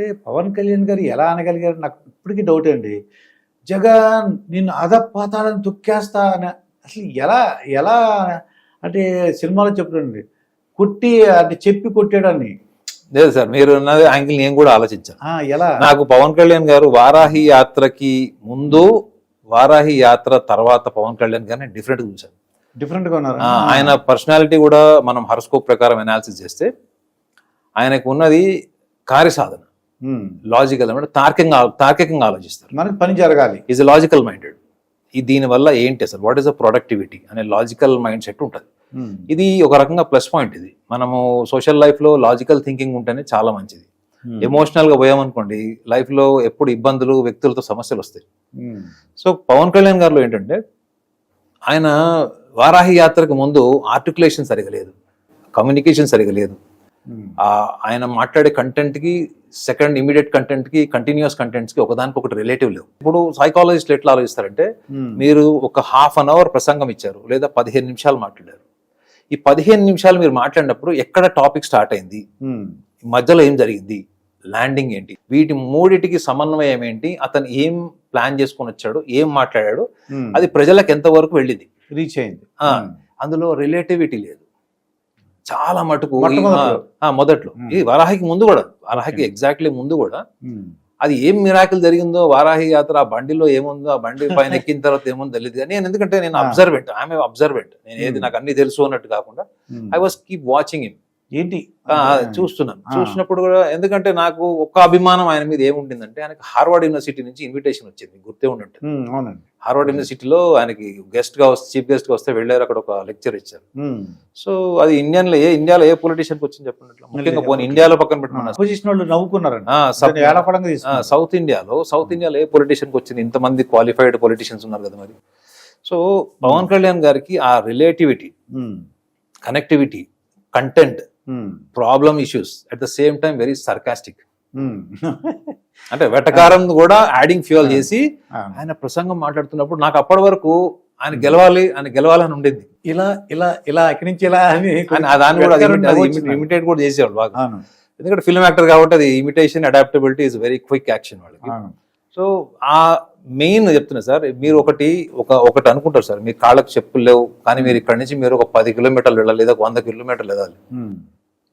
అంటే పవన్ కళ్యాణ్ గారు ఎలా అనగలిగారు నాకు ఇప్పటికీ డౌట్ అండి. జగన్ నిన్ను అధపాతాలను తొక్కేస్తా అని అసలు ఎలా ఎలా అంటే సినిమాలో చెప్పడండి కొట్టి అంటే చెప్పి కొట్టాడని. లేదు సార్ మీరు ఉన్నది యాంగిల్ నేను కూడా ఆలోచించాను. ఎలా? నాకు పవన్ కళ్యాణ్ గారు వారాహి యాత్రకి ముందు వారాహి యాత్ర తర్వాత పవన్ కళ్యాణ్ గారిని డిఫరెంట్ చూశాను. డిఫరెంట్గా ఉన్నారు. ఆయన పర్సనాలిటీ కూడా మనం హరస్కోప్ ప్రకారం అనాలిసిస్ చేస్తే ఆయనకు ఉన్నది కార్యసాధన. లాజికల్ అంటే తార్కికంగా తార్కికంగా ఆలోచిస్తారు. మనకి పని జరగాలి. ఈజ్ లాజికల్ మైండెడ్ ఈ దీనివల్ల ఏంటి అసలు? వాట్ ఈస్ అ ప్రొడక్టివిటీ అనే లాజికల్ మైండ్ సెట్ ఉంటుంది. ఇది ఒక రకంగా ప్లస్ పాయింట్ ఇది. మనము సోషల్ లైఫ్లో లాజికల్ థింకింగ్ ఉంటేనే చాలా మంచిది. ఉమ్. ఎమోషనల్గా పోయామనుకోండి లైఫ్లో ఎప్పుడు ఇబ్బందులు వ్యక్తులతో సమస్యలు వస్తాయి. సో పవన్ కళ్యాణ్ గారిలో ఏంటంటే ఆయన వారాహి యాత్రకు ముందు ఆర్టికులేషన్ సరిగా లేదు. కమ్యూనికేషన్ సరిగా లేదు. ఆయన మాట్లాడే కంటెంట్కి సెకండ్ ఇమీడియట్ కంటెంట్కి కంటిన్యూస్ కంటెంట్స్కి ఒకదానికి ఒకటి రిలేటివ్ లేవు. ఇప్పుడు సైకాలజిస్టులు ఎట్లా ఆలోచిస్తారంటే ఉమ్. మీరు ఒక హాఫ్ అన్ అవర్ ప్రసంగం ఇచ్చారు లేదా పదిహేను నిమిషాలు మాట్లాడారు. ఈ పదిహేను నిమిషాలు మీరు మాట్లాడినప్పుడు ఎక్కడ టాపిక్ స్టార్ట్ అయింది? ఉమ్. మధ్యలో ఏం జరిగింది? ల్యాండింగ్ ఏంటి? వీటి మూడిటికి సమన్వయం ఏంటి? అతను ఏం ప్లాన్ చేసుకొని వచ్చాడు? ఏం మాట్లాడాడు? ఉమ్. అది ప్రజలకు ఎంత వరకు వెళ్ళింది? రీచ్ అయింది. అందులో రిలేటివిటీ లేదు. చాలా మటుకు మొదట్లో. ఈ వరాహికి ముందు కూడా వరాహికి ఎగ్జాక్ట్లీ ముందు కూడా. అది ఏం మిరాకిల్ జరిగిందో వారాహి యాత్ర ఆ బండిలో ఏముందో ఆ బండి పైన ఎక్కిన తర్వాత ఏముందో తెలియదు కానీ నేను ఎందుకంటే నేను. అబ్జర్వెంట్ ఆమె అబ్జర్వెంట్ నేను ఏది. నాకు అన్ని తెలుసు అన్నట్టు కాకుండా. I was keep watching him ఏంటి? చూస్తున్నాను. చూసినప్పుడు కూడా ఎందుకంటే నాకు ఒక్క అభిమానం ఆయన మీద ఏముంటుందంటే ఆయనకి హార్వర్డ్ యూనివర్సిటీ నుంచి ఇన్విటేషన్ వచ్చింది గుర్తే ఉండి ఉంటుంది ఉమ్, అవునండి. హార్వర్డ్ యూనివర్సిటీలో ఆయనకి గెస్ట్గా వస్తే చీఫ్ గెస్ట్గా వస్తే వెళ్ళారు అక్కడ ఒక లెక్చర్ ఇచ్చారు. సో అది ఇండియన్లో ఏ ఇండియాలో ఏ పొలిటీషియన్ వచ్చింది చెప్పండి ముఖ్యంగా పోనీ ఇండియాలో పక్కన తీసుకున్నారు. సౌత్ ఇండియాలో సౌత్ ఇండియాలో ఏ పొలిటీషియన్కి వచ్చింది? ఇంతమంది క్వాలిఫైడ్ పొలిటీషియన్స్ ఉన్నారు కదా మరి. సో పవన్ కళ్యాణ్ గారికి ఆ relativity. Connectivity content. Problem issues at the same time very sarcastic. అంటే వెటకారం కూడా యాడింగ్ ఫ్యూయల్ చేసి ఆ. ఆయన ప్రసంగం మాట్లాడుతున్నప్పుడు నాకు అప్పటి వరకు ఆయన గెలవాలి ఆయన గెలవాలని ఉండేది. ఇలా ఇలా ఇలా ఇక్కడి నుంచి ఇలా అని దాన్ని కూడా. ఇమిటేట్ కూడా చేసేవాడు బాగా. ఎందుకంటే ఫిల్మ్ యాక్టర్ కాబట్టి అది imitation adaptability is very quick action వాళ్ళకి. సో ఆ మెయిన్ చెప్తున్నా సార్ మీరు ఒకటి ఒక ఒకటి అనుకుంటారు సార్ మీ కాళ్ళకు చెప్పులు లేవు కానీ మీరు ఇక్కడ నుంచి మీరు ఒక పది కిలోమీటర్లు వెళ్ళాలి లేదా ఒక వంద కిలోమీటర్లు వెళ్ళాలి. ఉమ్.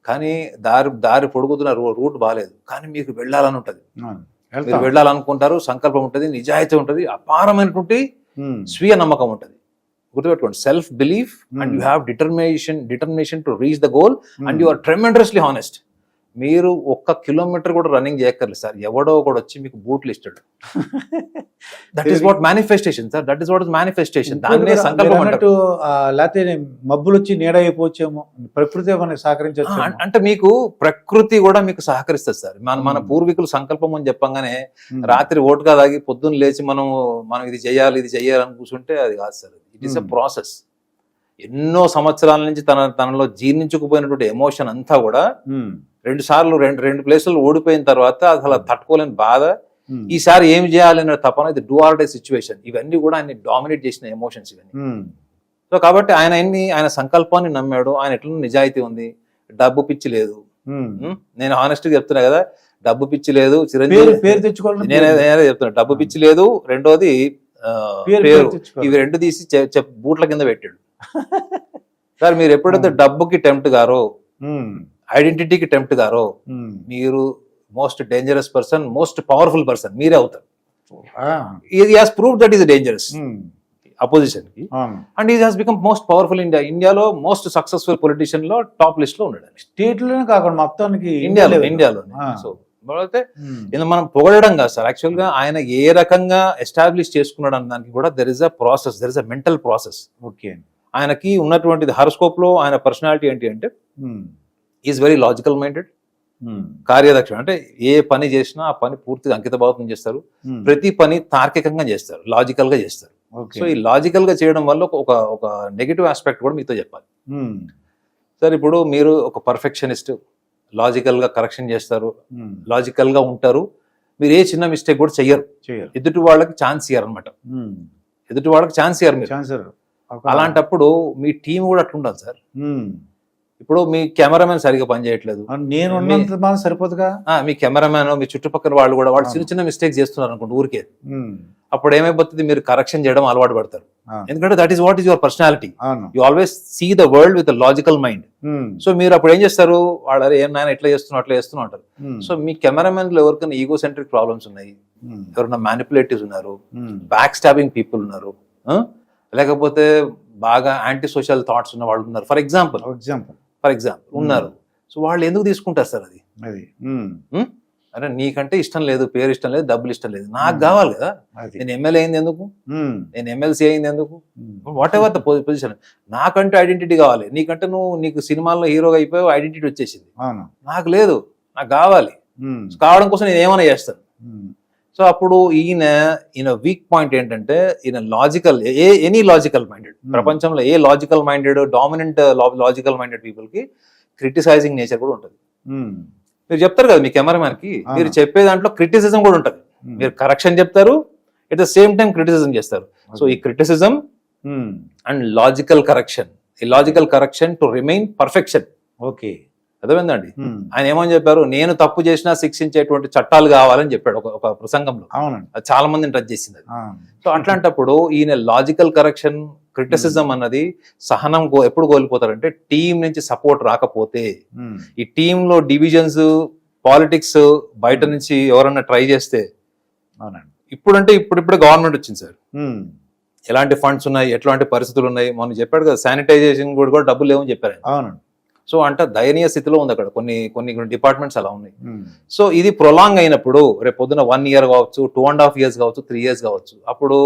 కానీ దారి దారి పొడుగుతున్న రూట్ బాగాలేదు కానీ మీకు వెళ్ళాలని ఉంటుంది. మీరు. వెళ్ళాలనుకుంటారు సంకల్పం ఉంటుంది నిజాయితీ ఉంటుంది అపారమైనటువంటి. స్వీయ నమ్మకం ఉంటుంది గుర్తుపెట్టుకోండి self belief and you. Have determination determination to reach the goal and um. You are tremendously honest మీరు ఒక్క కిలోమీటర్ కూడా రన్నింగ్ చేయక్కర్లేదు సార్ ఎవడో ఒకడు వచ్చి మీకు బూట్లు ఇస్తాడు that is what manifestation sir that is what is manifestation దాన్నే సంకల్పం అన్నట్టు, లేకపోతే మబ్బులు వచ్చి నీడ అయిపోవచ్చేమో ప్రకృతి మనకి సహకరించవచ్చు అంటే మీకు ప్రకృతి కూడా మీకు సహకరిస్తుంది సార్. మన మన Hmm. పూర్వీకులు సంకల్పం అని చెప్పంగానే రాత్రి ఓటుగా తాగి పొద్దున్న లేచి మనం మనం ఇది చేయాలి ఇది చేయాలని కూర్చుంటే అది కాదు sir. It is a Hmm. Process ఎన్నో సంవత్సరాల నుంచి తన తనలో జీర్ణించుకుపోయినటువంటి ఎమోషన్ అంతా కూడా రెండు సార్లు రెండు రెండు ప్లేసులు ఓడిపోయిన తర్వాత అసలు తట్టుకోలేని బాధ ఈసారి ఏం చేయాలనే తపన ఇది డూ ఆర్ డే సిచ్యువేషన్ ఇవన్నీ కూడా ఆయన డామినేట్ చేసిన ఎమోషన్స్ ఇవన్నీ. సో కాబట్టి ఆయన ఎన్ని ఆయన సంకల్పాన్ని నమ్మాడు ఆయన ఎట్లా నిజాయితీ ఉంది? డబ్బు పిచ్చి లేదు. ఉం? నేను హానెస్ట్గా చెప్తున్నా కదా డబ్బు పిచ్చి లేదు చిరంజీవి పేరు నేనే నేనే చెప్తున్నా డబ్బు పిచ్చి లేదు రెండోది పేరు. ఇవి రెండు తీసి బూట్ల కింద పెట్టాడు. సార్ మీరు ఎప్పుడైతే డబ్బుకి టెంప్ట్ గారో. ఐడెంటిటీకి టెంప్ట్ గారో. మీరు most dangerous person most powerful person మీరే అవుతారు. ఇది has prove that is dangerous. అపోజిషన్కి and is has become most powerful India ఇండియాలో మోస్ట్ సక్సెస్ఫుల్ పొలిటీషియన్లో టాప్ లిస్ట్లో ఉన్నాడు ఆయన. స్టేట్లోనే కాకుండా మొత్తానికి ఇండియాలో. ఇండియాలో. సో అయితే. ఇది మనం పొగడడం కాదు సార్ యాక్చువల్గా ఆయన ఏ రకంగా ఎస్టాబ్లిష్ చేసుకున్నాడు అన్న దానికి కూడా there is a process there is a mental process okay ఆయనకి ఉన్నటువంటిది హరస్కోప్లో ఆయన పర్సనాలిటీ ఏంటి అంటే. Is very logical minded um. కార్యదక్ష అంటే ఏ పని చేసినా ఆ పని పూర్తిగా అంకిత భావం చేస్తారు. ప్రతి పని తార్కికంగా చేస్తారు. లాజికల్గా చేస్తారు సో ఈ లాజికల్గా చేయడం వల్ల ఒక- ఒక నెగిటివ్ ఆస్పెక్ట్ కూడా మీతో చెప్పాలి. సార్ ఇప్పుడు మీరు ఒక పర్ఫెక్షనిస్ట్ లాజికల్గా కరెక్షన్ చేస్తారు. లాజికల్గా ఉంటారు. మీరు ఏ చిన్న మిస్టేక్ కూడా చెయ్యరు. చేయరు ఎదుటి వాళ్ళకి ఛాన్స్ ఇయ్యరు అనమాట. ఎదుటి వాళ్ళకి ఛాన్స్ ఇయ్యరు అలాంటప్పుడు మీ టీం కూడా అట్లుండాలి సార్. ఇప్పుడు మీ కెమెరామెన్ సరిగా పనిచేయట్లేదు. నేను ఉన్నంత సరిపోదుగా? మీ కెమెరామెన్ మీ చుట్టుపక్కల వాళ్ళు కూడా వాళ్ళు చిన్న చిన్న మిస్టేక్స్ చేస్తున్నారు అనుకోండి ఊరికే అప్పుడు ఏమైపోతుంది? మీరు కరెక్షన్ చేయడం అలవాటు పడతారు. ఎందుకంటే that is what is your personality you always see the world with logical mind so మీరు అప్పుడు ఏం చేస్తారు? వాళ్ళు ఏం నాయన ఎట్లా చేస్తున్నా అట్లా చేస్తున్నా అంటారు. సో మీ కెమెరామెన్లో ఎవరికైనా ఈగో సెంట్రిక్ ప్రాబ్లమ్స్ ఉన్నాయి ఎవరైనా మ్యానిపులేటివ్స్ ఉన్నారు? బ్యాక్ స్టాబింగ్ పీపుల్ ఉన్నారు? లేకపోతే బాగా యాంటీ సోషల్ థాట్స్ ఉన్న వాళ్ళు ఉన్నారు. For example for example for example ఉన్నారు. సో వాళ్ళు ఎందుకు తీసుకుంటారు సార్ అది? అది? అరే నీకంటే ఇష్టం లేదు పేరు ఇష్టం లేదు డబ్బులు ఇష్టం లేదు. నాకు కావాలి కదా. నేను ఎమ్మెల్యే అయింది ఎందుకు? నేను ఎమ్మెల్సీ అయింది ఎందుకు? వాట్ ఎవర్ ద పొజిషన్ నాకంటే ఐడెంటిటీ కావాలి. నీకంటే నువ్వు నీకు సినిమాల్లో హీరోగా అయిపోయావు ఐడెంటిటీ వచ్చేసింది. నాకు లేదు. నాకు కావాలి. కావడం కోసం నేను ఏమైనా చేస్తాను? సో అప్పుడు ఈయన ఈయన వీక్ పాయింట్ ఏంటంటే ఈయన logical a any logical minded Hmm. ప్రపంచంలో ఏ logical minded dominant logical minded పీపుల్కి క్రిటిసైజింగ్ నేచర్ కూడా ఉంటుంది. ఉమ్, మీరు చెప్తారు కదా మీ కెమెరామ్యాన్కి. మీరు చెప్పే దాంట్లో క్రిటిసిజం కూడా ఉంటుంది. ఉమ్, మీరు కరెక్షన్ చెప్తారు at the same time criticism చేస్తారు. సో ఈ క్రిటిసిజం అండ్ లాజికల్ కరెక్షన్ ఈ logical correction to remain perfection okay అర్థమైందండి? ఆయన ఏమని చెప్పారు? నేను తప్పు చేసినా శిక్షించేటువంటి చట్టాలు కావాలని చెప్పాడు ఒక ప్రసంగంలో. అవునండి. అది చాలా మందిని టచ్ చేసింది సో అట్లాంటప్పుడు ఈయన లాజికల్ కరెక్షన్ క్రిటిసిజం అన్నది సహనం ఎప్పుడు కోల్పోతారంటే టీం నుంచి సపోర్ట్ రాకపోతే. ఈ టీమ్లో డివిజన్స్ పాలిటిక్స్ బయట నుంచి ఎవరన్నా ట్రై చేస్తే అవునండి. ఇప్పుడంటే ఇప్పుడిప్పుడే గవర్నమెంట్ వచ్చింది సార్. ఎలాంటి ఫండ్స్ ఉన్నాయి? ఎట్లాంటి పరిస్థితులు ఉన్నాయి? మనం చెప్పాడు కదా శానిటైజేషన్ కూడా డబ్బులు లేవని చెప్పారు. అవునండి. సో అంటే దయనీయ స్థితిలో ఉంది అక్కడ. కొన్ని కొన్ని డిపార్ట్మెంట్స్ అలా ఉన్నాయి. ఉమ్, సో ఇది ప్రొలాంగ్ అయినప్పుడు రేపు పొద్దున వన్ ఇయర్ కావచ్చు టూ అండ్ హాఫ్ ఇయర్స్ కావచ్చు త్రీ ఇయర్స్ కావచ్చు అప్పుడు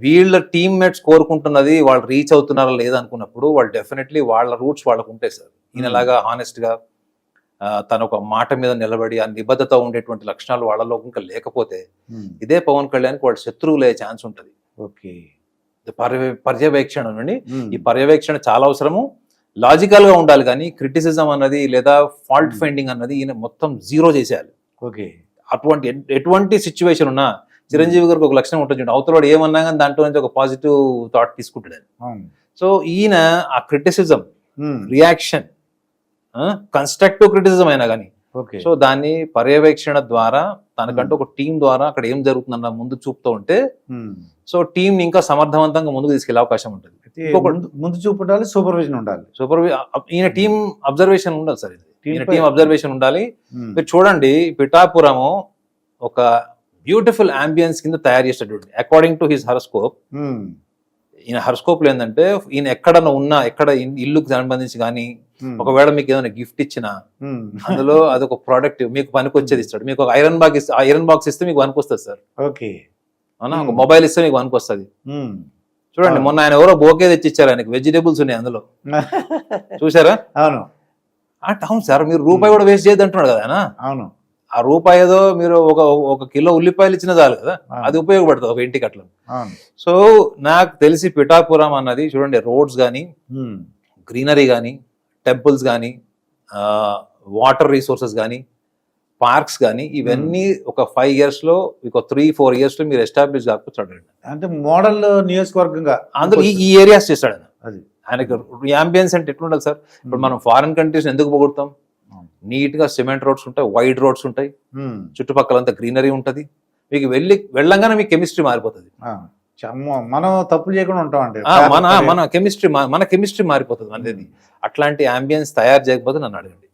వీళ్ళ టీమ్మేట్స్ కోరుకుంటున్నది వాళ్ళు రీచ్ అవుతున్నారా లేదా అనుకున్నప్పుడు వాళ్ళు డెఫినెట్లీ వాళ్ళ రూట్స్ వాళ్ళకు ఉంటాయి సార్. ఈయనలాగా హానెస్ట్గా ఆ, తన ఒక మాట మీద నిలబడి ఆ నిబద్ధత ఉండేటువంటి లక్షణాలు వాళ్ళలో ఇంకా లేకపోతే ఉమ్, ఇదే పవన్ కళ్యాణ్కి వాళ్ళు శత్రువులే ఛాన్స్ ఉంటుంది. ఓకే. పర్యవే పర్యవేక్షణ అండి. ఉమ్, ఈ పర్యవేక్షణ చాలా అవసరము. లాజికల్గా ఉండాలి కానీ క్రిటిసిజం అన్నది లేదా ఫాల్ట్ Hmm. ఫైండింగ్ అన్నది ఈయన మొత్తం జీరో చేసేయాలి. ఓకే. అటువంటి ఎట్- ఎటువంటి సిచ్యువేషన్ ఉన్నా చిరంజీవి గారికి ఒక లక్షణం ఉంటుంది చూడండి. అవతల ఏమన్నా కానీ దాంట్లో నుంచి ఒక పాజిటివ్ థాట్ తీసుకుంటాడు సో ఈయన ఆ criticism um, reaction constructive criticism అయినా కానీ సో దాన్ని పర్యవేక్షణ ద్వారా తనకంటూ ఒక టీం ద్వారా అక్కడ ఏం జరుగుతుందన్న ముందు చూపుతూ ఉంటే ఉమ్, సో టీం ఇంకా సమర్థవంతంగా ముందుకు తీసుకెళ్ళే అవకాశం ఉంటుంది. ముందు- చూపు ఉండాలి సూపర్విజన్ ఉండాలి. సూపర్ ఈయన టీం అబ్జర్వేషన్ ఉండాలి సార్ ఇది. ఈయన టీం అబ్జర్వేషన్ ఉండాలి. మీరు చూడండి పిఠాపురము ఒక బ్యూటిఫుల్ అంబియన్స్ కింద తయారు చేసేటటువంటి అకార్డింగ్ టు హిస్ హరస్కోప్ ఈయన హరస్కోప్లో ఏంటంటే ఈయన ఎక్కడన్నా ఉన్నా ఎక్కడ ఇల్లుకు సంబంధించి కానీ ఒకవేళ మీకు ఏదైనా గిఫ్ట్ ఇచ్చినా అందులో అదొక ప్రోడక్ట్ మీకు పనికొచ్చేది ఇస్తాడు. మీకు ఒక ఐరన్ బాక్స్ ఇస్తే ఐరన్ బాక్స్ ఇస్తే మీకు పనికొస్తుంది సార్. ఓకే. అవునా? ఒక. మొబైల్ ఇస్తే మీకు పనికొస్తుంది. చూడండి. మొన్న ఆయన ఎవరో బోకే తెచ్చి ఇచ్చారు ఆయనకి వెజిటేబుల్స్ ఉన్నాయి అందులో. చూసారా అవును. ఆ, అవును సార్ మీరు రూపాయి కూడా వేస్ట్ చేయద్దు అంటున్నాడు కదా అవును. ఆ రూపాయి ఏదో మీరు ఒక ఒక కిలో ఉల్లిపాయలు ఇచ్చిన చాలు కదా. అది ఉపయోగపడుతుంది ఒక ఇంటికి అట్లా సో నాకు తెలిసి పిఠాపురం అన్నది చూడండి రోడ్స్ కానీ గ్రీనరీ కానీ టెంపుల్స్ కానీ వాటర్ రిసోర్సెస్ కానీ పార్క్స్ కానీ ఇవన్నీ ఒక ఫైవ్ ఇయర్స్లో ఒక త్రీ ఫోర్ ఇయర్స్లో మీరు ఎస్టాబ్లిష్ కాకపోతే చూడండి అంటే మోడల్ నియోజకవర్గంగా అందులో ఈ- ఏరియాస్ చేస్తాడు ఆయన. అది. ఆయనకి అంబియన్స్ అంటే ఎట్లుండాలి సార్? ఇప్పుడు మనం ఫారిన్ కంట్రీస్ ఎందుకు పొగుడతాం. నీట్గా సిమెంట్ రోడ్స్ ఉంటాయి వైడ్ రోడ్స్ ఉంటాయి. ఉమ్, చుట్టుపక్కలంతా గ్రీనరీ ఉంటది. మీకు వెళ్ళి వెళ్ళంగానే మీ కెమిస్ట్రీ మారిపోతుంది. మనం తప్పులు చేయకుండా ఉంటాం అంటే మన మన కెమిస్ట్రీ మన కెమిస్ట్రీ మారిపోతుంది అనేది అట్లాంటి అంబియన్స్ తయారు చేయకపోతే నన్ను అడగండి.